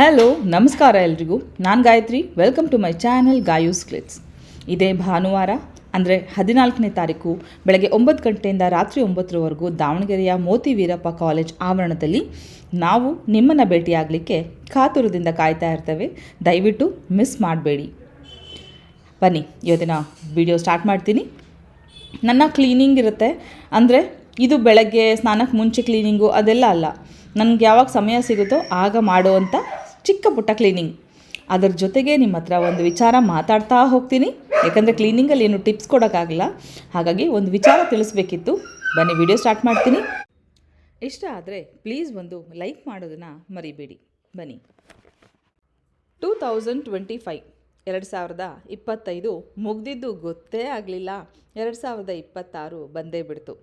Hello ನಮಸ್ಕಾರ ಎಲ್ರಿಗೂ. ನಾನು Gayatri. Welcome to my channel Gayu's clicks ಇದೇ ಭಾನುವಾರ, ಅಂದರೆ ಹದಿನಾಲ್ಕನೇ ತಾರೀಕು, ಬೆಳಗ್ಗೆ ಒಂಬತ್ತು ಗಂಟೆಯಿಂದ ರಾತ್ರಿ ಒಂಬತ್ತರವರೆಗೂ ದಾವಣಗೆರೆಯ ಮೋತಿ ವೀರಪ್ಪ ಕಾಲೇಜ್ ಆವರಣದಲ್ಲಿ ನಾವು ನಿಮ್ಮನ್ನು ಭೇಟಿಯಾಗಲಿಕ್ಕೆ ಕಾತುರದಿಂದ ಕಾಯ್ತಾ ಇರ್ತೇವೆ. ದಯವಿಟ್ಟು ಮಿಸ್ ಮಾಡಬೇಡಿ. ಬನ್ನಿ, ಇವತ್ತಿನ ವಿಡಿಯೋ ಸ್ಟಾರ್ಟ್ ಮಾಡ್ತೀನಿ. ನನ್ನ ಕ್ಲೀನಿಂಗ್ ಇರುತ್ತೆ. ಅಂದರೆ ಇದು ಬೆಳಗ್ಗೆ ಸ್ನಾನಕ್ಕೆ ಮುಂಚೆ ಕ್ಲೀನಿಂಗು ಅದೆಲ್ಲ ಅಲ್ಲ. ನನಗೆ ಯಾವಾಗ ಸಮಯ ಸಿಗುತ್ತೋ ಆಗ ಮಾಡುವಂಥ ಚಿಕ್ಕ ಪುಟ್ಟ ಕ್ಲೀನಿಂಗ್ ಅದರ ಜೊತೆಗೆ ನಿಮ್ಮ ಹತ್ರ ಒಂದು ವಿಚಾರ ಮಾತಾಡ್ತಾ ಹೋಗ್ತೀನಿ. ಯಾಕಂದರೆ ಕ್ಲೀನಿಂಗಲ್ಲಿ ಏನು ಟಿಪ್ಸ್ ಕೊಡೋಕ್ಕಾಗಲ್ಲ. ಹಾಗಾಗಿ ಒಂದು ವಿಚಾರ ತಿಳಿಸ್ಬೇಕಿತ್ತು. ಬನ್ನಿ ವಿಡಿಯೋ ಸ್ಟಾರ್ಟ್ ಮಾಡ್ತೀನಿ. ಇಷ್ಟ ಆದರೆ ಪ್ಲೀಸ್ ಒಂದು ಲೈಕ್ ಮಾಡೋದನ್ನು ಮರಿಬೇಡಿ. ಬನ್ನಿ. ಟೂ ತೌಸಂಡ್ ಟ್ವೆಂಟಿ ಫೈವ್ ಎರಡು ಸಾವಿರದ ಇಪ್ಪತ್ತೈದು ಮುಗ್ದಿದ್ದು ಗೊತ್ತೇ ಆಗಲಿಲ್ಲ. ಎರಡು ಸಾವಿರದ ಇಪ್ಪತ್ತಾರು ಬಂದೇ ಬಿಡ್ತು.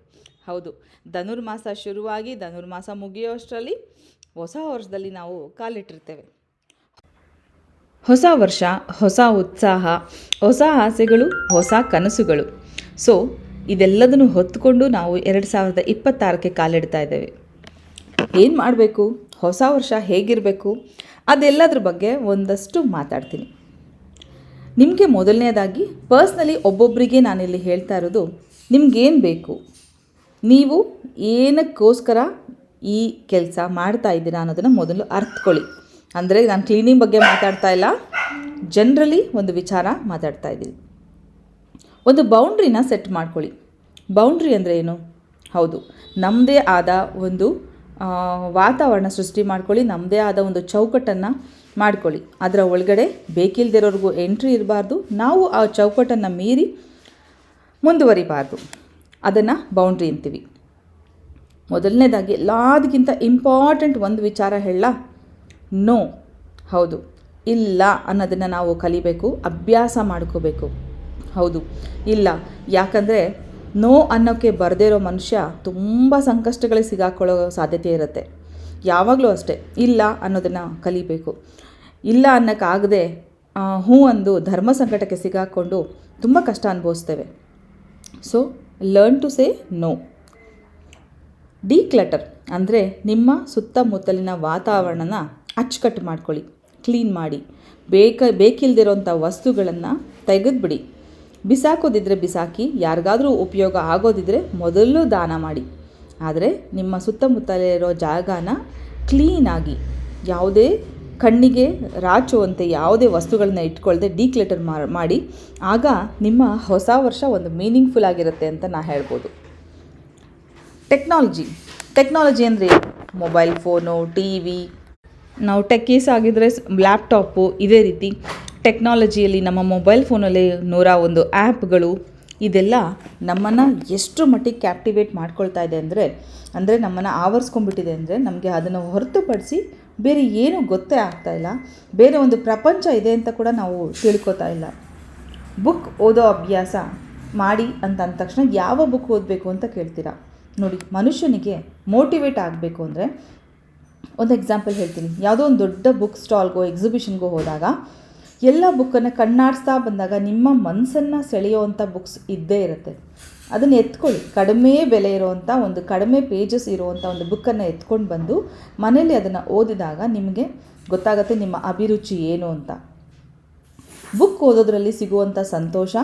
ಹೌದು, ಧನುರ್ಮಾಸ ಶುರುವಾಗಿ ಧನುರ್ಮಾಸ ಮುಗಿಯೋಷ್ಟರಲ್ಲಿ ಹೊಸ ವರ್ಷದಲ್ಲಿ ನಾವು ಕಾಲಿಟ್ಟಿರ್ತೇವೆ. ಹೊಸ ವರ್ಷ, ಹೊಸ ಉತ್ಸಾಹ, ಹೊಸ ಆಸೆಗಳು, ಹೊಸ ಕನಸುಗಳು. ಸೊ ಇದೆಲ್ಲದನ್ನು ಹೊತ್ತುಕೊಂಡು ನಾವು ಎರಡು ಸಾವಿರದ ಇಪ್ಪತ್ತಾರಕ್ಕೆ ಕಾಲಿಡ್ತಾ ಇದ್ದೇವೆ. ಏನು ಮಾಡಬೇಕು? ಹೊಸ ವರ್ಷ ಹೇಗಿರಬೇಕು? ಅದೆಲ್ಲದ್ರ ಬಗ್ಗೆ ಒಂದಷ್ಟು ಮಾತಾಡ್ತೀನಿ. ನಿಮಗೆ ಮೊದಲನೇದಾಗಿ, ಪರ್ಸ್ನಲಿ ಒಬ್ಬೊಬ್ಬರಿಗೆ ನಾನಿಲ್ಲಿ ಹೇಳ್ತಾ ಇರೋದು, ನಿಮ್ಗೇನು ಬೇಕು? ನೀವು ಏನಕ್ಕೋಸ್ಕರ ಈ ಕೆಲಸ ಮಾಡ್ತಾ ಇದ್ದೀರಾ ಅನ್ನೋದನ್ನು ಮೊದಲು ಅರ್ಥಕೊಳ್ಳಿ ಅಂದರೆ ನಾನು ಕ್ಲೀನಿಂಗ್ ಬಗ್ಗೆ ಮಾತಾಡ್ತಾ ಇಲ್ಲ. ಜನರಲಿ ಒಂದು ವಿಚಾರ ಮಾತಾಡ್ತಾ ಇದ್ದೀನಿ. ಒಂದು ಬೌಂಡ್ರಿನ ಸೆಟ್ ಮಾಡ್ಕೊಳ್ಳಿ. ಬೌಂಡ್ರಿ ಅಂದರೆ ಏನು? ಹೌದು. ನಮ್ಮದೇ ಆದ ಒಂದು ವಾತಾವರಣ ಸೃಷ್ಟಿ ಮಾಡ್ಕೊಳ್ಳಿ. ನಮ್ಮದೇ ಆದ ಒಂದು ಚೌಕಟ್ಟನ್ನು ಮಾಡ್ಕೊಳ್ಳಿ. ಅದರ ಒಳಗಡೆ ಬೇಕಿಲ್ದಿರೋರ್ಗೂ ಎಂಟ್ರಿ ಇರಬಾರ್ದು. ನಾವು ಆ ಚೌಕಟ್ಟನ್ನು ಮೀರಿ ಮುಂದುವರಿಬಾರ್ದು. ಅದನ್ನು ಬೌಂಡ್ರಿ ಅಂತೀವಿ. ಮೊದಲನೇದಾಗಿ ಎಲ್ಲದಕ್ಕಿಂತ ಇಂಪಾರ್ಟೆಂಟ್ ಒಂದು ವಿಚಾರ ಹೇಳ. ನೋ ಹೌದು. ಇಲ್ಲ ಅನ್ನೋದನ್ನು ನಾವು ಕಲಿಬೇಕು, ಅಭ್ಯಾಸ ಮಾಡ್ಕೋಬೇಕು. ಹೌದು. ಇಲ್ಲ. ಯಾಕಂದರೆ ನೋ ಅನ್ನೋಕ್ಕೆ ಬರದೇ ಇರೋ ಮನುಷ್ಯ ತುಂಬ ಸಂಕಷ್ಟಗಳಿಗೆ ಸಿಗಾಕೊಳ್ಳೋ ಸಾಧ್ಯತೆ ಇರುತ್ತೆ. ಯಾವಾಗಲೂ ಅಷ್ಟೇ. ಇಲ್ಲ ಅನ್ನೋದನ್ನು ಕಲಿಬೇಕು. ಇಲ್ಲ ಅನ್ನೋಕ್ಕಾಗದೆ ಹೂ ಅಂದು ಧರ್ಮ ಸಂಕಟಕ್ಕೆ ಸಿಗಾಕೊಂಡು ತುಂಬ ಕಷ್ಟ ಅನುಭವಿಸ್ತೇವೆ. So learn to say no declutter ಅಂದರೆ ನಿಮ್ಮ ಸುತ್ತಮುತ್ತಲಿನ ವಾತಾವರಣನ ಅಚ್ಚುಕಟ್ಟು ಮಾಡ್ಕೊಳ್ಳಿ ಕ್ಲೀನ್ ಮಾಡಿ. ಬೇಕ, ಬೇಕಿಲ್ದಿರೋಂಥ ವಸ್ತುಗಳನ್ನು ತೆಗೆದುಬಿಡಿ. ಬಿಸಾಕೋದಿದ್ರೆ ಬಿಸಾಕಿ, ಯಾರಿಗಾದರೂ ಉಪಯೋಗ ಆಗೋದಿದ್ರೆ ಮೊದಲು ದಾನ ಮಾಡಿ. ಆದರೆ ನಿಮ್ಮ ಸುತ್ತಮುತ್ತಲಿರೋ ಜಾಗನ ಕ್ಲೀನಾಗಿ ಯಾವುದೇ ಕಣ್ಣಿಗೆ ರಾಚುವಂತೆ ಯಾವುದೇ ವಸ್ತುಗಳನ್ನ ಇಟ್ಕೊಳ್ಳದೆ ಡಿಕ್ಲೆಟರ್ ಮಾಡಿ, ಆಗ ನಿಮ್ಮ ಹೊಸ ವರ್ಷ ಒಂದು ಮೀನಿಂಗ್ಫುಲ್ ಆಗಿರುತ್ತೆ ಅಂತ ನಾ ಹೇಳ್ಬೋದು. ಟೆಕ್ನಾಲಜಿ ಟೆಕ್ನಾಲಜಿ ಅಂದರೆ ಮೊಬೈಲ್ ಫೋನು ಟಿ ವಿ ನಾವು ಟೆಕ್ಕೀಸ್ ಆಗಿದ್ದರೆ ಲ್ಯಾಪ್ಟಾಪು ಇದೇ ರೀತಿ. ಟೆಕ್ನಾಲಜಿಯಲ್ಲಿ ನಮ್ಮ ಮೊಬೈಲ್ ಫೋನಲ್ಲಿ ನೂರ ಒಂದು ಆ್ಯಪ್ಗಳು ಇದೆಲ್ಲ ನಮ್ಮನ್ನು ಎಷ್ಟು ಮಟ್ಟಿಗೆ ಕ್ಯಾಪ್ಟಿವೇಟ್ ಮಾಡ್ಕೊಳ್ತಾ ಇದೆ ಅಂದರೆ ಅಂದರೆ ನಮ್ಮನ್ನು ಆವರಿಸ್ಕೊಂಡ್ಬಿಟ್ಟಿದೆ ಅಂದರೆ ನಮಗೆ ಅದನ್ನು ಹೊರತುಪಡಿಸಿ ಬೇರೆ ಏನೂ ಗೊತ್ತೇ ಆಗ್ತಾ ಇಲ್ಲ. ಬೇರೆ ಒಂದು ಪ್ರಪಂಚ ಇದೆ ಅಂತ ಕೂಡ ನಾವು ತಿಳ್ಕೊತಾ ಇಲ್ಲ. ಬುಕ್ ಓದೋ ಅಭ್ಯಾಸ ಮಾಡಿ ಅಂತ ಅಂದ ತಕ್ಷಣ ಯಾವ ಬುಕ್ ಓದಬೇಕು ಅಂತ ಕೇಳ್ತೀರಾ? ನೋಡಿ, ಮನುಷ್ಯನಿಗೆ ಮೋಟಿವೇಟ್ ಆಗಬೇಕು ಅಂದರೆ ಒಂದು ಎಕ್ಸಾಂಪಲ್ ಹೇಳ್ತೀನಿ. ಯಾವುದೋ ಒಂದು ದೊಡ್ಡ ಬುಕ್ ಸ್ಟಾಲ್ಗೋ ಎಕ್ಸಿಬಿಷನ್ಗೋ ಹೋದಾಗ, ಎಲ್ಲ ಬುಕ್ಕನ್ನು ಕಣ್ಣಾಡಿಸ್ತಾ ಬಂದಾಗ ನಿಮ್ಮ ಮನಸ್ಸನ್ನು ಸೆಳೆಯುವಂಥ ಬುಕ್ಸ್ ಇದ್ದೇ ಇರುತ್ತೆ. ಅದನ್ನು ಎತ್ಕೊಳ್ಳಿ. ಕಡಿಮೆ ಬೆಲೆ ಇರುವಂಥ ಒಂದು, ಕಡಿಮೆ ಪೇಜಸ್ ಇರುವಂಥ ಒಂದು ಬುಕ್ಕನ್ನು ಎತ್ಕೊಂಡು ಬಂದು ಮನೇಲಿ ಅದನ್ನು ಓದಿದಾಗ ನಿಮಗೆ ಗೊತ್ತಾಗುತ್ತೆ ನಿಮ್ಮ ಅಭಿರುಚಿ ಏನು ಅಂತ. ಬುಕ್ ಓದೋದ್ರಲ್ಲಿ ಸಿಗುವಂಥ ಸಂತೋಷ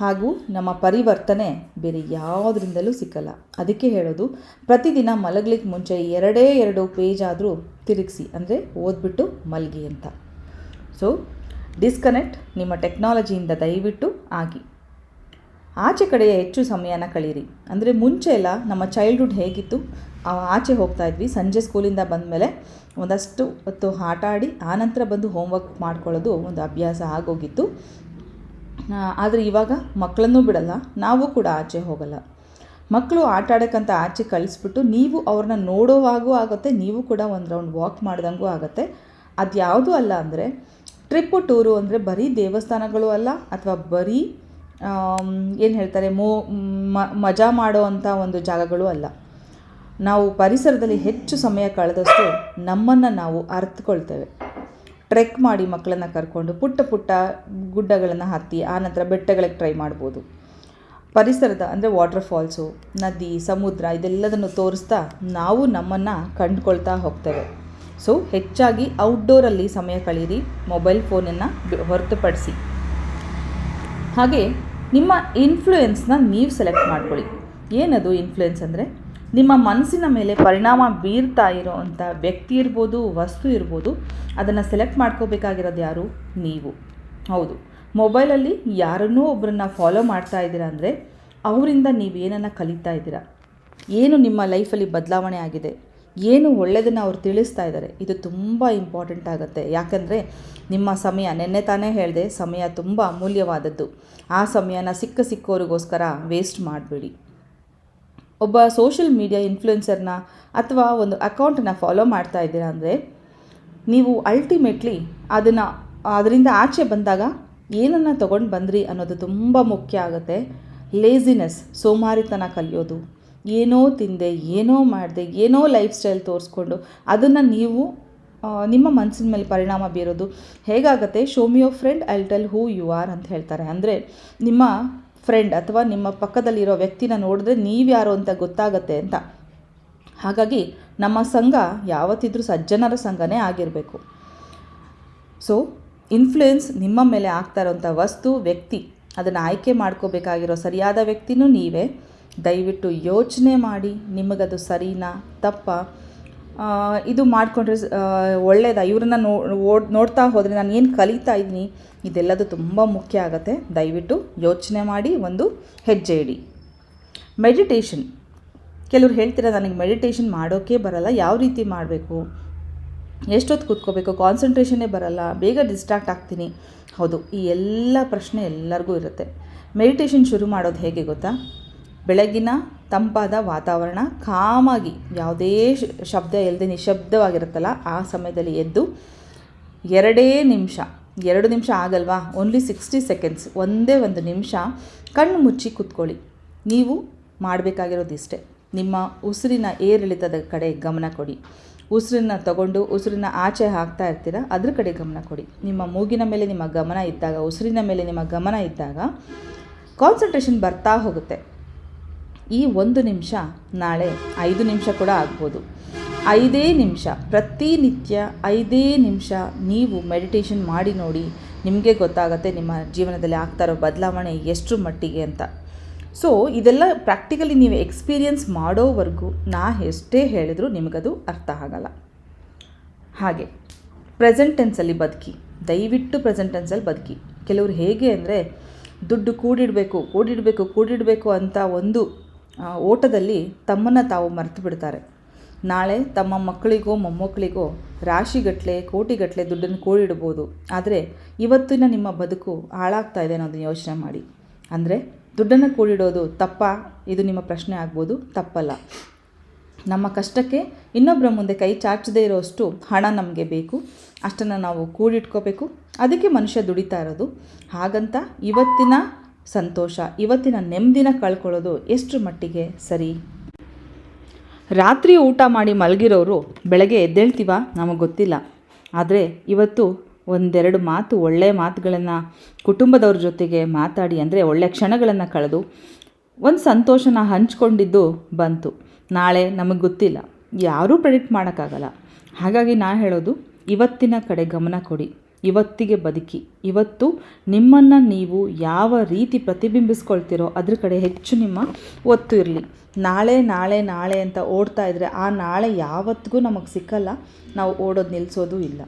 ಹಾಗೂ ನಮ್ಮ ಪರಿವರ್ತನೆ ಬೇರೆ ಯಾವುದರಿಂದಲೂ ಸಿಕ್ಕಲ್ಲ. ಅದಕ್ಕೆ ಹೇಳೋದು, ಪ್ರತಿದಿನ ಮಲಗಲಿಕ್ಕೆ ಮುಂಚೆ ಎರಡೇ ಎರಡು ಪೇಜ್ ಆದರೂ ತಿರುಗಿಸಿ, ಅಂದರೆ ಓದ್ಬಿಟ್ಟು ಮಲಗಿ ಅಂತ. ಸೊ ಡಿಸ್ಕನೆಕ್ಟ್ ನಿಮ್ಮ ಟೆಕ್ನಾಲಜಿಯಿಂದ ದಯವಿಟ್ಟು ಆಗಿ. ಆಚೆ ಕಡೆಯ ಹೆಚ್ಚು ಸಮಯನ ಕಳೀರಿ. ಅಂದರೆ ಮುಂಚೆ ಎಲ್ಲ ನಮ್ಮ ಚೈಲ್ಡ್ಹುಡ್ ಹೇಗಿತ್ತು ಆಚೆ ಹೋಗ್ತಾ ಇದ್ವಿ. ಸಂಜೆ ಸ್ಕೂಲಿಂದ ಬಂದಮೇಲೆ ಒಂದಷ್ಟು ಹೊತ್ತು ಆಟ ಆಡಿ ಆನಂತರ ಬಂದು ಹೋಮ್ವರ್ಕ್ ಮಾಡ್ಕೊಳ್ಳೋದು ಒಂದು ಅಭ್ಯಾಸ ಆಗೋಗಿತ್ತು. ಆದರೆ ಇವಾಗ ಮಕ್ಕಳನ್ನೂ ಬಿಡಲ್ಲ, ನಾವು ಕೂಡ ಆಚೆ ಹೋಗಲ್ಲ. ಮಕ್ಕಳು ಆಟ ಆಡೋಕ್ಕಂತ ಆಚೆ ಕಳಿಸ್ಬಿಟ್ಟು ನೀವು ಅವ್ರನ್ನ ನೋಡೋವಾಗೂ ಆಗುತ್ತೆ, ನೀವು ಕೂಡ ಒಂದು ರೌಂಡ್ ವಾಕ್ ಮಾಡ್ದಂಗೂ ಆಗುತ್ತೆ. ಅದು ಯಾವುದೂ ಅಲ್ಲ ಅಂದರೆ, ಟ್ರಿಪ್ಪು, ಟೂರು ಅಂದರೆ ಬರೀ ದೇವಸ್ಥಾನಗಳು ಅಲ್ಲ, ಅಥವಾ ಬರೀ ಏನು ಹೇಳ್ತಾರೆ, ಮೋ ಮಜಾ ಮಾಡೋ ಅಂಥ ಒಂದು ಜಾಗಗಳು ಅಲ್ಲ. ನಾವು ಪರಿಸರದಲ್ಲಿ ಹೆಚ್ಚು ಸಮಯ ಕಳೆದಷ್ಟು ನಮ್ಮನ್ನು ನಾವು ಅರ್ಥಕೊಳ್ತೇವೆ ಟ್ರೆಕ್ ಮಾಡಿ ಮಕ್ಕಳನ್ನು ಕರ್ಕೊಂಡು ಪುಟ್ಟ ಪುಟ್ಟ ಗುಡ್ಡಗಳನ್ನು ಹತ್ತಿ ಆನಂತರ ಬೆಟ್ಟಗಳಿಗೆ ಟ್ರೈ ಮಾಡ್ಬೋದು. ಪರಿಸರದ, ಅಂದರೆ ವಾಟರ್ ಫಾಲ್ಸು ನದಿ, ಸಮುದ್ರ ಇದೆಲ್ಲದನ್ನು ತೋರಿಸ್ತಾ ನಾವು ನಮ್ಮನ್ನು ಕಂಡುಕೊಳ್ತಾ ಹೋಗ್ತೇವೆ. ಸೊ ಹೆಚ್ಚಾಗಿ ಔಟ್ಡೋರಲ್ಲಿ ಸಮಯ ಕಳೀರಿ ಮೊಬೈಲ್ ಫೋನನ್ನು ಹೊರತುಪಡಿಸಿ. ಹಾಗೆ, ನಿಮ್ಮ ಇನ್ಫ್ಲೂಯೆನ್ಸ್ನ ನೀವು ಸೆಲೆಕ್ಟ್ ಮಾಡ್ಕೊಳ್ಳಿ. ಏನದು ಇನ್ಫ್ಲೂಯೆನ್ಸ್ ಅಂದರೆ? ನಿಮ್ಮ ಮನಸ್ಸಿನ ಮೇಲೆ ಪರಿಣಾಮ ಬೀರ್ತಾ ಇರೋವಂಥ ವ್ಯಕ್ತಿ ಇರ್ಬೋದು, ವಸ್ತು ಇರ್ಬೋದು, ಅದನ್ನು ಸೆಲೆಕ್ಟ್ ಮಾಡ್ಕೋಬೇಕಾಗಿರೋದು ಯಾರು? ನೀವು. ಹೌದು. ಮೊಬೈಲಲ್ಲಿ ಯಾರನ್ನೂ ಒಬ್ಬರನ್ನ ಫಾಲೋ ಮಾಡ್ತಾ ಇದ್ದೀರಾ ಅಂದರೆ, ಅವರಿಂದ ನೀವು ಏನನ್ನು ಕಲಿತಾ ಇದ್ದೀರಾ? ಏನು ನಿಮ್ಮ ಲೈಫಲ್ಲಿ ಬದಲಾವಣೆ ಆಗಿದೆ? ಏನು ಒಳ್ಳೆಯದನ್ನು ಅವ್ರು ತಿಳಿಸ್ತಾ ಇದ್ದಾರೆ? ಇದು ತುಂಬ ಇಂಪಾರ್ಟೆಂಟ್ ಆಗುತ್ತೆ. ಯಾಕಂದರೆ, ನಿಮ್ಮ ಸಮಯ, ನೆನ್ನೆ ತಾನೇ ಹೇಳಿದೆ, ಸಮಯ ತುಂಬ ಅಮೂಲ್ಯವಾದದ್ದು. ಆ ಸಮಯನ ಸಿಕ್ಕ ಸಿಕ್ಕೋರಿಗೋಸ್ಕರ ವೇಸ್ಟ್ ಮಾಡಬೇಡಿ. ಒಬ್ಬ ಸೋಷಿಯಲ್ ಮೀಡಿಯಾ ಇನ್ಫ್ಲುಯೆನ್ಸರ್ನ ಅಥವಾ ಒಂದು ಅಕೌಂಟನ್ನು ಫಾಲೋ ಮಾಡ್ತಾ ಇದ್ದೀರಾ ಅಂದರೆ, ನೀವು ಅಲ್ಟಿಮೇಟ್ಲಿ ಅದನ್ನು, ಅದರಿಂದ ಆಚೆ ಬಂದಾಗ ಏನನ್ನು ತೊಗೊಂಡು ಬಂದ್ರಿ ಅನ್ನೋದು ತುಂಬ ಮುಖ್ಯ ಆಗುತ್ತೆ. ಲೇಸಿನೆಸ್ ಸೋಮಾರಿತನ ಕಲಿಯೋದು. ಏನೋ ತಿಂದೆ, ಏನೋ ಮಾಡಿದೆ, ಏನೋ ಲೈಫ್ ಸ್ಟೈಲ್ ತೋರಿಸ್ಕೊಂಡು ಅದನ್ನು ನೀವು ನಿಮ್ಮ ಮನಸ್ಸಿನ ಮೇಲೆ ಪರಿಣಾಮ ಬೀರೋದು. ಹೇಗಾಗುತ್ತೆ? Show me your friend I'll tell who you are ಅಂತ ಹೇಳ್ತಾರೆ. ಅಂದರೆ ನಿಮ್ಮ ಫ್ರೆಂಡ್ ಅಥವಾ ನಿಮ್ಮ ಪಕ್ಕದಲ್ಲಿರೋ ವ್ಯಕ್ತಿನ ನೋಡಿದ್ರೆ ನೀವ್ಯಾರು ಅಂತ ಗೊತ್ತಾಗತ್ತೆ ಅಂತ. ಹಾಗಾಗಿ ನಮ್ಮ ಸಂಘ ಯಾವತ್ತಿದ್ರೂ ಸಜ್ಜನರ ಸಂಘನೇ ಆಗಿರಬೇಕು. ಸೊ ಇನ್ಫ್ಲುಯೆನ್ಸ್ ನಿಮ್ಮ ಮೇಲೆ ಆಗ್ತಾ ಇರೋಂಥ ವಸ್ತು, ವ್ಯಕ್ತಿ, ಅದನ್ನು ಆಯ್ಕೆ ಮಾಡ್ಕೋಬೇಕಾಗಿರೋ ಸರಿಯಾದ ವ್ಯಕ್ತಿನೂ ನೀವೇ. ದಯವಿಟ್ಟು ಯೋಚನೆ ಮಾಡಿ, ನಿಮಗದು ಸರಿನಾ, ತಪ್ಪ? ಇದು ಮಾಡಿಕೊಂಡ್ರೆ ಒಳ್ಳೆಯದಾ ಇವ್ರನ್ನ ನೋ ನೋಡ್ತಾ ಹೋದರೆ ನಾನು ಏನು ಕಲಿತಾ ಇದ್ದೀನಿ? ಇದೆಲ್ಲದು ತುಂಬ ಮುಖ್ಯ ಆಗುತ್ತೆ. ದಯವಿಟ್ಟು ಯೋಚನೆ ಮಾಡಿ ಒಂದು ಹೆಜ್ಜೆ ಇಡಿ. ಮೆಡಿಟೇಷನ್. ಕೆಲವ್ರು ಹೇಳ್ತೀರ, ನನಗೆ ಮೆಡಿಟೇಷನ್ ಮಾಡೋಕ್ಕೆ ಬರಲ್ಲ, ಯಾವ ರೀತಿ ಮಾಡಬೇಕು? ಎಷ್ಟೊತ್ತು ಕೂತ್ಕೋಬೇಕು? ಕಾನ್ಸಂಟ್ರೇಷನ್ನೇ ಬರಲ್ಲ, ಬೇಗ ಡಿಸ್ಟ್ರಾಕ್ಟ್ ಆಗ್ತೀನಿ. ಹೌದು, ಈ ಎಲ್ಲ ಪ್ರಶ್ನೆ ಎಲ್ಲರಿಗೂ ಇರುತ್ತೆ. ಮೆಡಿಟೇಷನ್ ಶುರು ಮಾಡೋದು ಹೇಗೆ ಗೊತ್ತಾ? ಬೆಳಗಿನ ತಂಪಾದ ವಾತಾವರಣ, ಕಾಮಾಗಿ ಯಾವುದೇ ಶಬ್ದ ಇಲ್ಲದೆ ನಿಶಬ್ದವಾಗಿರುತ್ತಲ್ಲ, ಆ ಸಮಯದಲ್ಲಿ ಎದ್ದು ಎರಡೇ ನಿಮಿಷ, ಎರಡು ನಿಮಿಷ ಆಗಲ್ವಾ? ಓನ್ಲಿ ಸಿಕ್ಸ್ಟಿ ಸೆಕೆಂಡ್ಸ್ ಒಂದೇ ಒಂದು ನಿಮಿಷ ಕಣ್ಣು ಮುಚ್ಚಿ ಕೂತ್ಕೊಳ್ಳಿ. ನೀವು ಮಾಡಬೇಕಾಗಿರೋದು ಇಷ್ಟೇ. ನಿಮ್ಮ ಉಸಿರಿನ ಏರಿಳಿತದ ಕಡೆ ಗಮನ ಕೊಡಿ. ಉಸಿರನ್ನ ತಗೊಂಡು ಉಸಿರಿನ ಆಚೆ ಹಾಕ್ತಾ ಇರ್ತೀರ, ಅದ್ರ ಕಡೆ ಗಮನ ಕೊಡಿ. ನಿಮ್ಮ ಮೂಗಿನ ಮೇಲೆ ನಿಮ್ಮ ಗಮನ ಇದ್ದಾಗ, ಉಸಿರಿನ ಮೇಲೆ ನಿಮ್ಮ ಗಮನ ಇದ್ದಾಗ ಕಾನ್ಸಂಟ್ರೇಷನ್ ಬರ್ತಾ ಹೋಗುತ್ತೆ. ಈ ಒಂದು ನಿಮಿಷ ನಾಳೆ ಐದು ನಿಮಿಷ ಕೂಡ ಆಗ್ಬೋದು. ಐದೇ ನಿಮಿಷ, ಪ್ರತಿನಿತ್ಯ ಐದೇ ನಿಮಿಷ ನೀವು ಮೆಡಿಟೇಷನ್ ಮಾಡಿ ನೋಡಿ ನಿಮಗೆ ಗೊತ್ತಾಗುತ್ತೆ ನಿಮ್ಮ ಜೀವನದಲ್ಲಿ ಆಗ್ತಾ ಇರೋ ಬದಲಾವಣೆ ಎಷ್ಟು ಮಟ್ಟಿಗೆ ಅಂತ. ಸೊ ಇದೆಲ್ಲ ಪ್ರಾಕ್ಟಿಕಲಿ ನೀವು ಎಕ್ಸ್ಪೀರಿಯನ್ಸ್ ಮಾಡೋವರೆಗೂ ನಾ ಎಷ್ಟೇ ಹೇಳಿದರೂ ನಿಮಗದು ಅರ್ಥ ಆಗಲ್ಲ. ಹಾಗೆ ಪ್ರೆಸೆಂಟ್ ಟೆನ್ಸಲ್ಲಿ ಬದುಕಿ, ದಯವಿಟ್ಟು ಪ್ರೆಸೆಂಟ್ ಟೆನ್ಸಲ್ಲಿ ಬದುಕಿ. ಕೆಲವರು ಹೇಗೆ ಅಂದರೆ, ದುಡ್ಡು ಕೂಡಿಡಬೇಕು ಕೂಡಿಡಬೇಕು ಕೂಡಿಡಬೇಕು ಅಂತ ಒಂದು ಓಟದಲ್ಲಿ ತಮ್ಮನ್ನು ತಾವು ಮರೆತು ಬಿಡ್ತಾರೆ. ನಾಳೆ ತಮ್ಮ ಮಕ್ಕಳಿಗೋ ಮೊಮ್ಮಕ್ಕಳಿಗೋ ರಾಶಿಗಟ್ಟಲೆ ಕೋಟಿಗಟ್ಟಲೆ ದುಡ್ಡನ್ನು ಕೂಡಿಡ್ಬೋದು. ಆದರೆ ಇವತ್ತಿನ ನಿಮ್ಮ ಬದುಕು ಹಾಳಾಗ್ತಾ ಇದೆ ಅನ್ನೋದನ್ನು ಯೋಚನೆ ಮಾಡಿ. ಅಂದರೆ ದುಡ್ಡನ್ನು ಕೂಡಿಡೋದು ತಪ್ಪ? ಇದು ನಿಮ್ಮ ಪ್ರಶ್ನೆ ಆಗ್ಬೋದು, ತಪ್ಪಲ್ಲ. ನಮ್ಮ ಕಷ್ಟಕ್ಕೆ ಇನ್ನೊಬ್ಬರ ಮುಂದೆ ಕೈ ಚಾಚದೇ ಇರೋಷ್ಟು ಹಣ ನಮಗೆ ಬೇಕು. ಅಷ್ಟನ್ನು ನಾವು ಕೂಡಿಟ್ಕೋಬೇಕು. ಅದಕ್ಕೆ ಮನುಷ್ಯ ದುಡಿತಾ ಇರೋದು. ಹಾಗಂತ ಇವತ್ತಿನ ಸಂತೋಷ. ಇವತ್ತಿನ ನೆಮ್ಮದಿನ ಕಳ್ಕೊಳ್ಳೋದು ಎಷ್ಟು ಮಟ್ಟಿಗೆ ಸರಿ? ರಾತ್ರಿ ಊಟ ಮಾಡಿ ಮಲಗಿರೋರು ಬೆಳಗ್ಗೆ ಎದ್ದೇಳ್ತೀವ? ನಮಗೆ ಗೊತ್ತಿಲ್ಲ. ಆದರೆ ಇವತ್ತು ಒಂದೆರಡು ಮಾತು ಒಳ್ಳೆಯ ಮಾತುಗಳನ್ನು ಕುಟುಂಬದವ್ರ ಜೊತೆಗೆ ಮಾತಾಡಿ ಅಂದರೆ ಒಳ್ಳೆಯ ಕ್ಷಣಗಳನ್ನು ಕಳೆದು ಒಂದು ಸಂತೋಷನ ಹಂಚ್ಕೊಂಡಿದ್ದು ಬಂತು. ನಾಳೆ ನಮಗೆ ಗೊತ್ತಿಲ್ಲ. ಯಾರೂ ಪ್ರೆಡಿಕ್ಟ್ ಮಾಡೋಕ್ಕಾಗಲ್ಲ. ಹಾಗಾಗಿ ನಾ ಹೇಳೋದು, ಇವತ್ತಿನ ಕಡೆ ಗಮನ ಕೊಡಿ. ಇವತ್ತಿಗೆ ಬದುಕಿ. ಇವತ್ತು ನಿಮ್ಮನ್ನು ನೀವು ಯಾವ ರೀತಿ ಪ್ರತಿಬಿಂಬಿಸ್ಕೊಳ್ತೀರೋ ಅದ್ರ ಕಡೆ ಹೆಚ್ಚು ನಿಮ್ಮ ಒತ್ತು ಇರಲಿ. ನಾಳೆ ನಾಳೆ ನಾಳೆ ಅಂತ ಓಡ್ತಾ ಇದ್ದರೆ ಆ ನಾಳೆ ಯಾವತ್ತಿಗೂ ನಮಗೆ ಸಿಕ್ಕಲ್ಲ. ನಾವು ಓಡೋದು ನಿಲ್ಲಿಸೋದು ಇಲ್ಲ.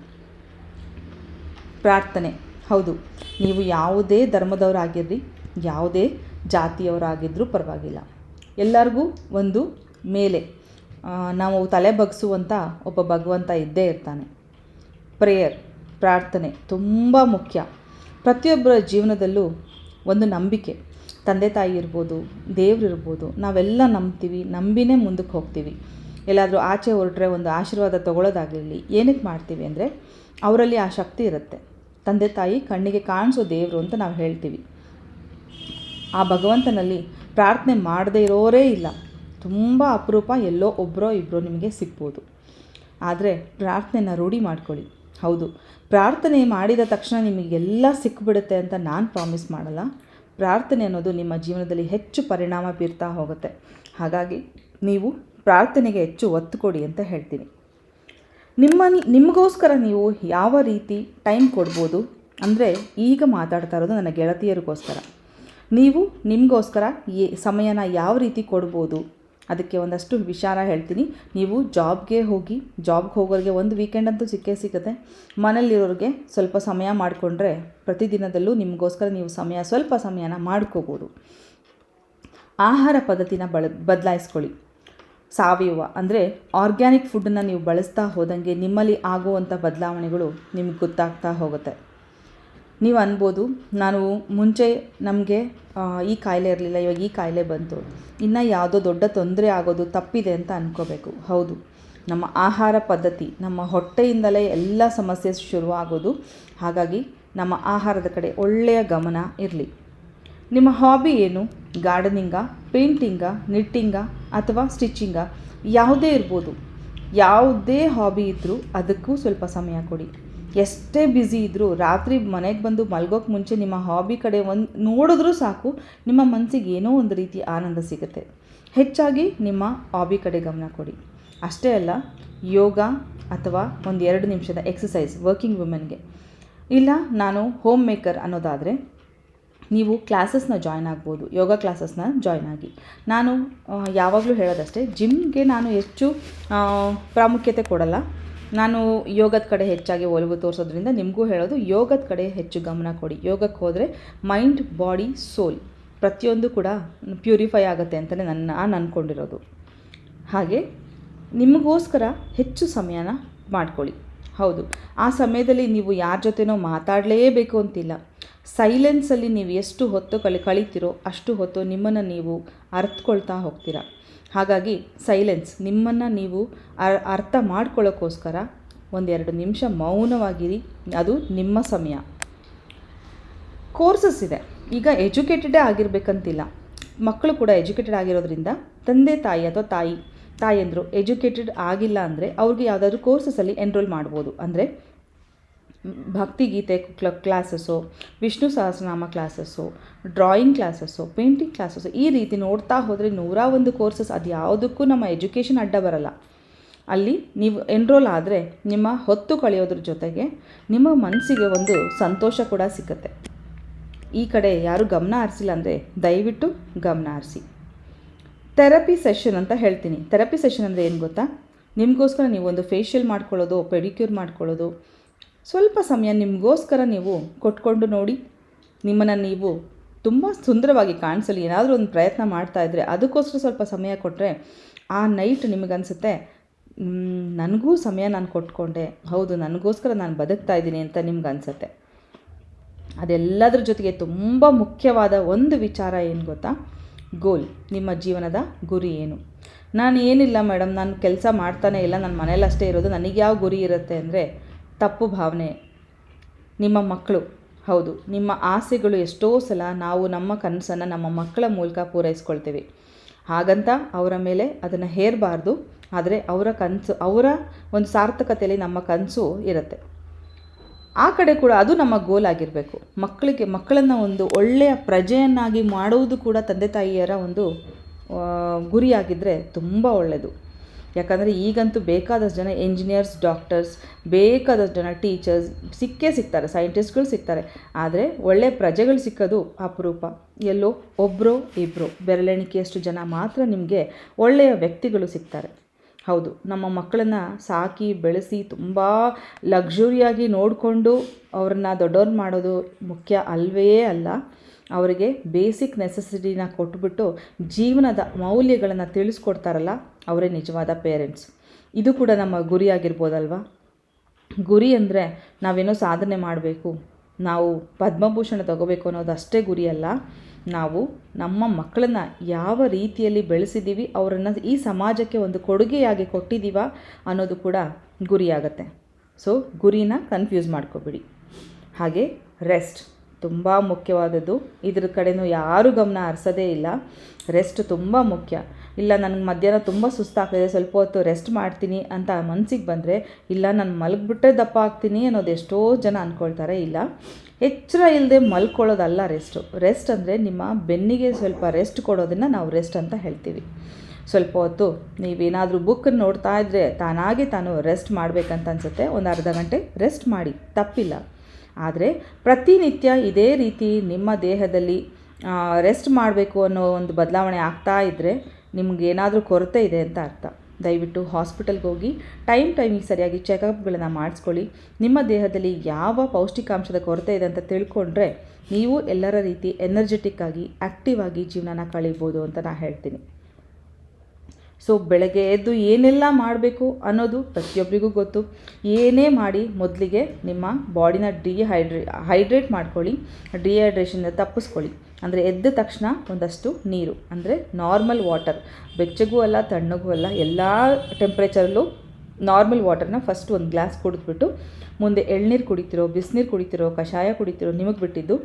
ಪ್ರಾರ್ಥನೆ. ಹೌದು. ನೀವು ಯಾವುದೇ ಧರ್ಮದವರಾಗಿರ್ರಿ, ಯಾವುದೇ ಜಾತಿಯವರಾಗಿದ್ದರೂ ಪರವಾಗಿಲ್ಲ. ಎಲ್ಲರಿಗೂ ಒಂದು ಮೇಲೆ. ನಾವು ತಲೆ ಬಗ್ಸುವಂಥ ಒಬ್ಬ ಭಗವಂತ ಇದ್ದೇ ಇರ್ತಾನೆ. ಪ್ರೇಯರ್. ಪ್ರಾರ್ಥನೆ ತುಂಬ ಮುಖ್ಯ. ಪ್ರತಿಯೊಬ್ಬರ ಜೀವನದಲ್ಲೂ ಒಂದು ನಂಬಿಕೆ. ತಂದೆ ತಾಯಿ ಇರ್ಬೋದು, ದೇವ್ರು ಇರ್ಬೋದು, ನಾವೆಲ್ಲ ನಂಬ್ತೀವಿ, ನಂಬಿನೇ ಮುಂದಕ್ಕೆ ಹೋಗ್ತೀವಿ. ಎಲ್ಲಾದರೂ ಆಚೆ ಹೊರಟ್ರೆ ಒಂದು ಆಶೀರ್ವಾದ ತೊಗೊಳ್ಳೋದಾಗಿರಲಿ, ಏನಕ್ಕೆ ಮಾಡ್ತೀವಿ ಅಂದರೆ ಅವರಲ್ಲಿ ಆ ಶಕ್ತಿ ಇರುತ್ತೆ. ತಂದೆ ತಾಯಿ ಕಣ್ಣಿಗೆ ಕಾಣಿಸೋ ದೇವರು ಅಂತ ನಾವು ಹೇಳ್ತೀವಿ. ಆ ಭಗವಂತನಲ್ಲಿ ಪ್ರಾರ್ಥನೆ ಮಾಡದೇ ಇರೋರೇ ಇಲ್ಲ. ತುಂಬ ಅಪರೂಪ ಎಲ್ಲೋ ಒಬ್ಬರೋ ಇಬ್ಬರೋ ನಿಮಗೆ ಸಿಗ್ಬೋದು. ಆದರೆ ಪ್ರಾರ್ಥನೆನ ರೂಢಿ ಮಾಡ್ಕೊಳ್ಳಿ. ಹೌದು ಪ್ರಾರ್ಥನೆ ಮಾಡಿದ ತಕ್ಷಣ ನಿಮಗೆಲ್ಲ ಸಿಕ್ಕಿಬಿಡುತ್ತೆ ಅಂತ ನಾನು ಪ್ರಾಮಿಸ್ ಮಾಡಲ್ಲ. ಪ್ರಾರ್ಥನೆ ಅನ್ನೋದು ನಿಮ್ಮ ಜೀವನದಲ್ಲಿ ಹೆಚ್ಚು ಪರಿಣಾಮ ಬೀರ್ತಾ ಹೋಗುತ್ತೆ. ಹಾಗಾಗಿ ನೀವು ಪ್ರಾರ್ಥನೆಗೆ ಹೆಚ್ಚು ಒತ್ತು ಕೊಡಿ ಅಂತ ಹೇಳ್ತೀನಿ. ನಿಮ್ಮ ನಿಮಗೋಸ್ಕರ ನೀವು ಯಾವ ರೀತಿ ಟೈಮ್ ಕೊಡ್ಬೋದು ಅಂದರೆ ಈಗ ಮಾತಾಡ್ತಾ ಇರೋದು ನನ್ನ ಗೆಳತಿಯರಿಗೋಸ್ಕರ. ನೀವು ನಿಮಗೋಸ್ಕರ ಎ, ಸಮಯನ ಯಾವ ರೀತಿ ಕೊಡ್ಬೋದು ಅದಕ್ಕೆ ಒಂದಷ್ಟು ವಿಚಾರ ಹೇಳ್ತೀನಿ. ನೀವು ಜಾಬ್ಗೆ ಹೋಗಿ, ಜಾಬ್ಗೆ ಹೋಗೋರಿಗೆ ಒಂದು ವೀಕೆಂಡ್ ಅಂತೂ ಸಿಕ್ಕೇ ಸಿಗುತ್ತೆ. ಮನೇಲಿರೋರಿಗೆ ಸ್ವಲ್ಪ ಸಮಯ ಮಾಡಿಕೊಂಡ್ರೆ ಪ್ರತಿದಿನದಲ್ಲೂ ನಿಮಗೋಸ್ಕರ ನೀವು ಸಮಯ, ಸ್ವಲ್ಪ ಸಮಯನ ಮಾಡ್ಕೋಬೋದು. ಆಹಾರ ಪದ್ಧತಿನ ಬಳ, ಬದಲಾಯಿಸ್ಕೊಳ್ಳಿ. ಸಾವಯವ ಅಂದರೆ ಆರ್ಗ್ಯಾನಿಕ್ ಫುಡ್ಡನ್ನು ನೀವು ಬಳಸ್ತಾ ಹೋದಂಗೆ ನಿಮ್ಮಲ್ಲಿ ಆಗುವಂಥ ಬದಲಾವಣೆಗಳು ನಿಮ್ಗೆ ಗೊತ್ತಾಗ್ತಾ ಹೋಗುತ್ತೆ. ನೀವು ಅನ್ಬೋದು, ನಾನು ಮುಂಚೆ ನಮಗೆ ಈ ಕಾಯಿಲೆ ಇರಲಿಲ್ಲ, ಇವಾಗ ಈ ಕಾಯಿಲೆ ಬಂತು. ಇನ್ನು ಯಾವುದೋ ದೊಡ್ಡ ತೊಂದರೆ ಆಗೋದು ತಪ್ಪಿದೆ ಅಂತ ಅಂದ್ಕೋಬೇಕು ಹೌದು. ನಮ್ಮ ಆಹಾರ ಪದ್ಧತಿ, ನಮ್ಮ ಹೊಟ್ಟೆಯಿಂದಲೇ ಎಲ್ಲ ಸಮಸ್ಯೆ ಶುರುವಾಗೋದು. ಹಾಗಾಗಿ ನಮ್ಮ ಆಹಾರದ ಕಡೆ ಒಳ್ಳೆಯ ಗಮನ ಇರಲಿ. ನಿಮ್ಮ ಹಾಬಿ ಏನು? ಗಾರ್ಡನಿಂಗಾ, ಪೇಂಟಿಂಗಾ, ನಿಟ್ಟಿಂಗಾ ಅಥವಾ ಸ್ಟಿಚ್ಚಿಂಗಾ? ಯಾವುದೇ ಇರ್ಬೋದು. ಯಾವುದೇ ಹಾಬಿ ಇದ್ದರೂ ಅದಕ್ಕೂ ಸ್ವಲ್ಪ ಸಮಯ ಕೊಡಿ. ಎಷ್ಟೇ ಬ್ಯುಸಿ ಇದ್ದರೂ ರಾತ್ರಿ ಮನೆಗೆ ಬಂದು ಮಲ್ಗೋಕ್ಕೆ ಮುಂಚೆ ನಿಮ್ಮ ಹಾಬಿ ಕಡೆ ಒಂದು ನೋಡಿದ್ರೂ ಸಾಕು, ನಿಮ್ಮ ಮನಸ್ಸಿಗೆ ಏನೋ ಒಂದು ರೀತಿ ಆನಂದ ಸಿಗುತ್ತೆ. ಹೆಚ್ಚಾಗಿ ನಿಮ್ಮ ಹಾಬಿ ಕಡೆ ಗಮನ ಕೊಡಿ. ಅಷ್ಟೇ ಅಲ್ಲ, ಯೋಗ ಅಥವಾ ಒಂದು ಎರಡು ನಿಮಿಷದ ಎಕ್ಸಸೈಸ್ ವರ್ಕಿಂಗ್ ವುಮೆನ್ಗೆ. ಇಲ್ಲ, ನಾನು ಹೋಮ್ ಮೇಕರ್ ಅನ್ನೋದಾದರೆ ನೀವು ಕ್ಲಾಸಸ್ನ ಜಾಯ್ನ್ ಆಗ್ಬೋದು, ಯೋಗ ಕ್ಲಾಸಸ್ನ ಜಾಯ್ನ್ ಆಗಿ. ನಾನು ಯಾವಾಗಲೂ ಹೇಳೋದಷ್ಟೇ, ಜಿಮ್ಗೆ ನಾನು ಹೆಚ್ಚು ಪ್ರಾಮುಖ್ಯತೆ ಕೊಡಲ್ಲ. ನಾನು ಯೋಗದ ಕಡೆ ಹೆಚ್ಚಾಗಿ ಒಲವು ತೋರಿಸೋದ್ರಿಂದ ನಿಮಗೂ ಹೇಳೋದು, ಯೋಗದ ಕಡೆ ಹೆಚ್ಚು ಗಮನ ಕೊಡಿ. ಯೋಗಕ್ಕೆ ಹೋದರೆ ಮೈಂಡ್ ಬಾಡಿ ಸೋಲ್ ಪ್ರತಿಯೊಂದು ಕೂಡ ಪ್ಯೂರಿಫೈ ಆಗುತ್ತೆ ಅಂತಲೇ ನನ್ನ, ನಾನು ಅಂದ್ಕೊಂಡಿರೋದು ಹಾಗೆ ನಿಮಗೋಸ್ಕರ ಹೆಚ್ಚು ಸಮಯನ ಮಾಡ್ಕೊಳ್ಳಿ. ಹೌದು, ಆ ಸಮಯದಲ್ಲಿ ನೀವು ಯಾರ ಜೊತೆನೋ ಮಾತಾಡಲೇಬೇಕು ಅಂತಿಲ್ಲ. ಸೈಲೆನ್ಸಲ್ಲಿ ನೀವು ಎಷ್ಟು ಹೊತ್ತು ಕಳಿ, ಕಳೀತಿರೋ ಅಷ್ಟು ಹೊತ್ತು ನಿಮ್ಮನ್ನು ನೀವು ಅರ್ಥಕೊಳ್ತಾ ಹೋಗ್ತೀರ. ಹಾಗಾಗಿ ಸೈಲೆನ್ಸ್ ನಿಮ್ಮನ್ನು ನೀವು ಅರ್, ಅರ್ಥ ಮಾಡ್ಕೊಳ್ಳೋಕ್ಕೋಸ್ಕರ ಒಂದೆರಡು ನಿಮಿಷ ಮೌನವಾಗಿರಿ. ಅದು ನಿಮ್ಮ ಸಮಯ. ಕೋರ್ಸಸ್ ಇದೆ. ಈಗ ಎಜುಕೇಟೆಡೇ ಆಗಿರಬೇಕಂತಿಲ್ಲ. ಮಕ್ಕಳು ಕೂಡ ಎಜುಕೇಟೆಡ್ ಆಗಿರೋದ್ರಿಂದ ತಂದೆ, ತಾಯಿ ಅಥವಾ ತಾಯಿ, ತಾಯಂದರು ಎಜುಕೇಟೆಡ್ ಆಗಿಲ್ಲ ಅಂದರೆ ಅವ್ರಿಗೆ ಯಾವುದಾದ್ರೂ ಕೋರ್ಸಸಲ್ಲಿ ಎನ್ರೋಲ್ ಮಾಡ್ಬೋದು. ಅಂದರೆ ಭಕ್ತಿಗೀತೆ ಕ್ಲ, classes, Vishnu Sahasranama classes, drawing classes, painting classes, ಈ ರೀತಿ ನೋಡ್ತಾ ಹೋದರೆ ನೂರ ಒಂದು ಕೋರ್ಸಸ್ ಅದು ಯಾವುದಕ್ಕೂ ನಮ್ಮ ಎಜುಕೇಷನ್ ಅಡ್ಡ ಬರಲ್ಲ. ಅಲ್ಲಿ ನೀವು ಎನ್ರೋಲ್ ಆದರೆ ನಿಮ್ಮ ಹೊತ್ತು ಕಳೆಯೋದ್ರ ಜೊತೆಗೆ ನಿಮ್ಮ ಮನಸ್ಸಿಗೆ ಒಂದು ಸಂತೋಷ ಕೂಡ ಸಿಕ್ಕತ್ತೆ. ಈ ಕಡೆ ಯಾರು ಗಮನ ಹರಿಸಿಲ್ಲ ಅಂದರೆ ದಯವಿಟ್ಟು ಗಮನ ಹರಿಸಿ. ಥೆರಪಿ ಸೆಷನ್ ಅಂತ ಹೇಳ್ತೀನಿ. ಥೆರಪಿ ಸೆಷನ್ ಅಂದರೆ ಏನು ಗೊತ್ತಾ? ನಿಮಗೋಸ್ಕರ ನೀವು ಒಂದು ಫೇಶಿಯಲ್ ಮಾಡ್ಕೊಳ್ಳೋದು, ಪೆಡಿಕ್ಯೂರ್ ಮಾಡ್ಕೊಳ್ಳೋದು ಸ್ವಲ್ಪ ಸಮಯ ನಿಮಗೋಸ್ಕರ ನೀವು ಕೊಟ್ಕೊಂಡು ನೋಡಿ. ನಿಮ್ಮನ್ನು ನೀವು ತುಂಬ ಸುಂದರವಾಗಿ ಕಾಣಿಸಲಿ. ಏನಾದರೂ ಒಂದು ಪ್ರಯತ್ನ ಮಾಡ್ತಾ ಇದ್ದರೆ ಅದಕ್ಕೋಸ್ಕರ ಸ್ವಲ್ಪ ಸಮಯ ಕೊಟ್ಟರೆ ಆ ನೈಟ್ ನಿಮಗನ್ಸುತ್ತೆ "ಮ್, ನನಗೂ ಸಮಯ ನಾನು ಕೊಟ್ಕೊಂಡೆ. ಹೌದು ನನಗೋಸ್ಕರ ನಾನು ಬದುಕ್ತಾ ಇದ್ದೀನಿ ಅಂತ ನಿಮ್ಗೆ ಅನಿಸುತ್ತೆ ಅದೆಲ್ಲದರ ಜೊತೆಗೆ ತುಂಬ ಮುಖ್ಯವಾದ ಒಂದು ವಿಚಾರ ಏನು ಗೊತ್ತಾ? ಗೋಲ್ ನಿಮ್ಮ ಜೀವನದ ಗುರಿ ಏನು? ನಾನು ಏನಿಲ್ಲ ಮೇಡಮ್ ನಾನು ಕೆಲಸ ಮಾಡ್ತಾನೆ ಇಲ್ಲ ನನ್ನ ಮನೇಲಿ ಅಷ್ಟೇ ಇರೋದು ನನಗೆ ಯಾವ ಗುರಿ ಇರುತ್ತೆ ಅಂದರೆ ತಪ್ಪು ಭಾವನೆ. ನಿಮ್ಮ ಮಕ್ಕಳು, ಹೌದು, ನಿಮ್ಮ ಆಸೆಗಳು ಎಷ್ಟೋ ಸಲ ನಾವು ನಮ್ಮ ಕನಸನ್ನು ನಮ್ಮ ಮಕ್ಕಳ ಮೂಲಕ ಪೂರೈಸ್ಕೊಳ್ತೀವಿ. ಹಾಗಂತ ಅವರ ಮೇಲೆ ಅದನ್ನು ಹೇರಬಾರ್ದು, ಆದರೆ ಅವರ ಕನಸು, ಅವರ ಒಂದು ಸಾರ್ಥಕತೆಯಲ್ಲಿ ನಮ್ಮ ಕನಸು ಇರುತ್ತೆ. ಆ ಕಡೆ ಕೂಡ ಅದು ನಮ್ಮ ಗೋಲ್ ಆಗಿರಬೇಕು. ಮಕ್ಕಳಿಗೆ, ಮಕ್ಕಳನ್ನು ಒಂದು ಒಳ್ಳೆಯ ಪ್ರಜೆಯನ್ನಾಗಿ ಮಾಡುವುದು ಕೂಡ ತಂದೆ ತಾಯಿಯರ ಒಂದು ಗುರಿಯಾಗಿದ್ದರೆ ತುಂಬ ಒಳ್ಳೆಯದು ಯಾಕಂದರೆ ಈಗಂತೂ ಬೇಕಾದಷ್ಟು ಜನ ಇಂಜಿನಿಯರ್ಸ್ ಡಾಕ್ಟರ್ಸ್ ಬೇಕಾದಷ್ಟು ಜನ ಟೀಚರ್ಸ್ ಸಿಕ್ಕೇ ಸಿಗ್ತಾರೆ ಸೈಂಟಿಸ್ಟ್ಗಳು ಸಿಗ್ತಾರೆ. ಆದರೆ ಒಳ್ಳೆ ಪ್ರಜೆಗಳು ಸಿಕ್ಕೋದು ಅಪರೂಪ. ಎಲ್ಲೋ ಒಬ್ಬರೋ ಇಬ್ಬರು ಬೆರಳೆಣಿಕೆಯಷ್ಟು ಜನ ಮಾತ್ರ ನಿಮಗೆ ಒಳ್ಳೆಯ ವ್ಯಕ್ತಿಗಳು ಸಿಗ್ತಾರೆ. ಹೌದು, ನಮ್ಮ ಮಕ್ಕಳನ್ನು ಸಾಕಿ, ಬೆಳೆಸಿ, ತುಂಬ ಲಕ್ಸುರಿಯಾಗಿ ನೋಡಿಕೊಂಡು ಅವ್ರನ್ನ ದೊಡ್ಡವ್ರು ಮಾಡೋದು ಮುಖ್ಯ ಅಲ್ವೇ ಅಲ್ಲ. ಅವರಿಗೆ ಬೇಸಿಕ್ ನೆಸೆಸಿಟಿನ ಕೊಟ್ಬಿಟ್ಟು ಜೀವನದ ಮೌಲ್ಯಗಳನ್ನು ತಿಳಿಸ್ಕೊಡ್ತಾರಲ್ಲ, ಅವರೇ ನಿಜವಾದ ಪೇರೆಂಟ್ಸ್ ಇದು ಕೂಡ ನಮ್ಮ ಗುರಿಯಾಗಿರ್ಬೋದಲ್ವಾ ಗುರಿ ಅಂದರೆ ನಾವೇನೋ ಸಾಧನೆ ಮಾಡಬೇಕು, ನಾವು ಪದ್ಮಭೂಷಣ ತಗೋಬೇಕು ಅನ್ನೋದು ಅಷ್ಟೇ ಗುರಿ ಅಲ್ಲ. ನಾವು ನಮ್ಮ ಮಕ್ಕಳನ್ನ ಯಾವ ರೀತಿಯಲ್ಲಿ ಬೆಳೆಸಿದ್ದೀವಿ ಅವರನ್ನು ಈ ಸಮಾಜಕ್ಕೆ ಒಂದು ಕೊಡುಗೆಯಾಗಿ ಕೊಟ್ಟಿದ್ದೀವ ಅನ್ನೋದು ಕೂಡ ಗುರಿಯಾಗತ್ತೆ ಸೊ ಗುರಿನ ಕನ್ಫ್ಯೂಸ್ ಮಾಡ್ಕೋಬಿಡಿ. ಹಾಗೆ ರೆಸ್ಟ್ ತುಂಬ ಮುಖ್ಯವಾದದ್ದು. ಇದ್ರ ಕಡೆನೂ ಯಾರೂ ಗಮನ ಹರಿಸೋದೇ ಇಲ್ಲ. ರೆಸ್ಟ್ ತುಂಬ ಮುಖ್ಯ. ಇಲ್ಲ, ನನಗೆ ಮಧ್ಯಾಹ್ನ ತುಂಬ ಸುಸ್ತಾಗ್ತಿದೆ, ಸ್ವಲ್ಪ ಹೊತ್ತು ರೆಸ್ಟ್ ಮಾಡ್ತೀನಿ ಅಂತ ಮನಸ್ಸಿಗೆ ಬಂದರೆ, ಇಲ್ಲ, ನಾನು ಮಲಗಿಬಿಟ್ರೆ ದಪ್ಪ ಆಗ್ತೀನಿ ಅನ್ನೋದು ಎಷ್ಟೋ ಜನ ಅಂದ್ಕೊಳ್ತಾರೆ ಇಲ್ಲ, ಎಚ್ಚರ ಇಲ್ಲದೆ ಮಲ್ಕೊಳ್ಳೋದಲ್ಲ ರೆಸ್ಟು ರೆಸ್ಟ್ ಅಂದರೆ ನಿಮ್ಮ ಬೆನ್ನಿಗೆ ಸ್ವಲ್ಪ ರೆಸ್ಟ್ ಕೊಡೋದನ್ನು ನಾವು ರೆಸ್ಟ್ ಅಂತ ಹೇಳ್ತೀವಿ. ಸ್ವಲ್ಪ ಹೊತ್ತು ನೀವೇನಾದರೂ ಬುಕ್ ನೋಡ್ತಾ ಇದ್ದರೆ ತಾನಾಗಿ ತಾನು ರೆಸ್ಟ್ ಮಾಡಬೇಕಂತ ಅನ್ಸುತ್ತೆ. ಒಂದು ಅರ್ಧ ಗಂಟೆ ರೆಸ್ಟ್ ಮಾಡಿ. ತಪ್ಪಿಲ್ಲ. ಆದರೆ ಪ್ರತಿನಿತ್ಯ ಇದೇ ರೀತಿ ನಿಮ್ಮ ದೇಹದಲ್ಲಿ ರೆಸ್ಟ್ ಮಾಡಬೇಕು ಅನ್ನೋ ಒಂದು ಬದಲಾವಣೆ ಆಗ್ತಾ ಇದ್ದರೆ ನಿಮಗೇನಾದರೂ ಕೊರತೆ ಇದೆ ಅಂತ ಅರ್ಥ. ದಯವಿಟ್ಟು ಹಾಸ್ಪಿಟಲ್ಗೆ ಹೋಗಿ ಟೈಮ್ ಟೈಮಿಗೆ ಸರಿಯಾಗಿ ಚೆಕಪ್ಗಳನ್ನು ಮಾಡಿಸ್ಕೊಳ್ಳಿ. ನಿಮ್ಮ ದೇಹದಲ್ಲಿ ಯಾವ ಪೌಷ್ಟಿಕಾಂಶದ ಕೊರತೆ ಇದೆ ಅಂತ ತಿಳ್ಕೊಂಡ್ರೆ ನೀವು ಎಲ್ಲರ ರೀತಿ ಎನರ್ಜೆಟಿಕ್ ಆಗಿ ಆ್ಯಕ್ಟಿವ್ ಆಗಿ ಜೀವನನ ಕಳೀಬೋದು ಅಂತ ನಾನು ಹೇಳ್ತೀನಿ. ಸೊ ಬೆಳಗ್ಗೆ ಎದ್ದು ಏನೆಲ್ಲ ಮಾಡಬೇಕು ಅನ್ನೋದು ಪ್ರತಿಯೊಬ್ಬರಿಗೂ ಗೊತ್ತು. ಏನೇ ಮಾಡಿ ಮೊದಲಿಗೆ ನಿಮ್ಮ ಬಾಡಿನ ಡಿಹೈಡ್ರೇ ಹೈಡ್ರೇಟ್ ಮಾಡ್ಕೊಳ್ಳಿ. ಡಿಹೈಡ್ರೇಷನ್ ತಪ್ಪಿಸ್ಕೊಳ್ಳಿ. ಅಂದರೆ ಎದ್ದ ತಕ್ಷಣ ಒಂದಷ್ಟು ನೀರು. ಅಂದರೆ ನಾರ್ಮಲ್ ವಾಟರ್ ಬೆಚ್ಚಗೂ ಅಲ್ಲ, ತಣ್ಣಗೂ ಅಲ್ಲ, ಎಲ್ಲ ಟೆಂಪ್ರೇಚರಲ್ಲೂ ನಾರ್ಮಲ್ ವಾಟರ್ನ ಫಸ್ಟ್ ಒಂದು ಗ್ಲಾಸ್ ಕುಡಿದ್ಬಿಟ್ಟು ಮುಂದೆ ಎಳ್ನೀರು ಕುಡಿತಿರೋ, ಬಿಸಿನೀರು ಕುಡಿತಿರೋ, ಕಷಾಯ ಕುಡಿತಿರೋ ನಿಮಗೆ ಬಿಟ್ಟಿದ್ದು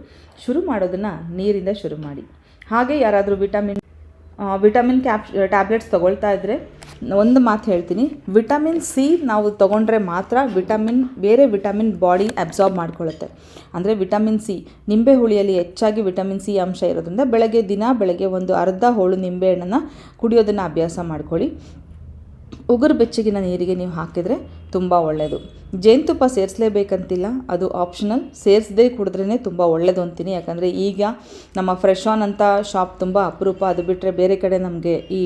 ಶುರು ಮಾಡೋದನ್ನು ನೀರಿಂದ ಶುರು ಮಾಡಿ. ಹಾಗೆ ಯಾರಾದರೂ ವಿಟಮಿನ್ ವಿಟಮಿನ್ ಕ್ಯಾಪ್ ಟ್ಯಾಬ್ಲೆಟ್ಸ್ ತೊಗೊಳ್ತಾ ಇದ್ದರೆ ಒಂದು ಮಾತು ಹೇಳ್ತೀನಿ. ವಿಟಮಿನ್ ಸಿ ನಾವು ತೊಗೊಂಡ್ರೆ ಮಾತ್ರ ವಿಟಮಿನ್ ಬೇರೆ ವಿಟಮಿನ್ ಬಾಡಿ ಅಬ್ಸಾರ್ಬ್ ಮಾಡ್ಕೊಳ್ಳುತ್ತೆ ಅಂದರೆ ವಿಟಮಿನ್ ಸಿ ನಿಂಬೆ ಹುಳಿಯಲ್ಲಿ ಹೆಚ್ಚಾಗಿ ವಿಟಮಿನ್ ಸಿ ಅಂಶ ಇರೋದ್ರಿಂದ ಬೆಳಗ್ಗೆ ದಿನ ಬೆಳಗ್ಗೆ ಒಂದು ಅರ್ಧ ಹೋಳು ನಿಂಬೆಹಣ್ಣನ್ನು ಕುಡಿಯೋದನ್ನು ಅಭ್ಯಾಸ ಮಾಡ್ಕೊಳ್ಳಿ. ಉಗುರು ಬೆಚ್ಚಗಿನ ನೀರಿಗೆ ನೀವು ಹಾಕಿದರೆ ತುಂಬ ಒಳ್ಳೆಯದು ಜೇನುತುಪ್ಪ ಸೇರಿಸಲೇಬೇಕಂತಿಲ್ಲ, ಅದು ಆಪ್ಷನಲ್ ಸೇರಿಸದೇ ಕುಡಿದ್ರೇ ತುಂಬ ಒಳ್ಳೆಯದು ಅಂತೀನಿ. ಯಾಕಂದರೆ ಈಗ ನಮ್ಮ ಫ್ರೆಶ್ ಆನ್ ಅಂತ ಶಾಪ್ ತುಂಬ ಅಪರೂಪ. ಅದು ಬಿಟ್ಟರೆ ಬೇರೆ ಕಡೆ ನಮಗೆ ಈ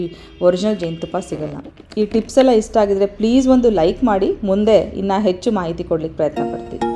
ಒರಿಜಿನಲ್ ಜೇನುತುಪ್ಪ ಸಿಗಲ್ಲ. ಈ ಟಿಪ್ಸ್ ಎಲ್ಲ ಇಷ್ಟ ಆಗಿದರೆ ಪ್ಲೀಸ್ ಒಂದು ಲೈಕ್ ಮಾಡಿ. ಮುಂದೆ ಇನ್ನೂ ಹೆಚ್ಚು ಮಾಹಿತಿ ಕೊಡಲಿಕ್ಕೆ ಪ್ರಯತ್ನ ಪಡ್ತೀನಿ.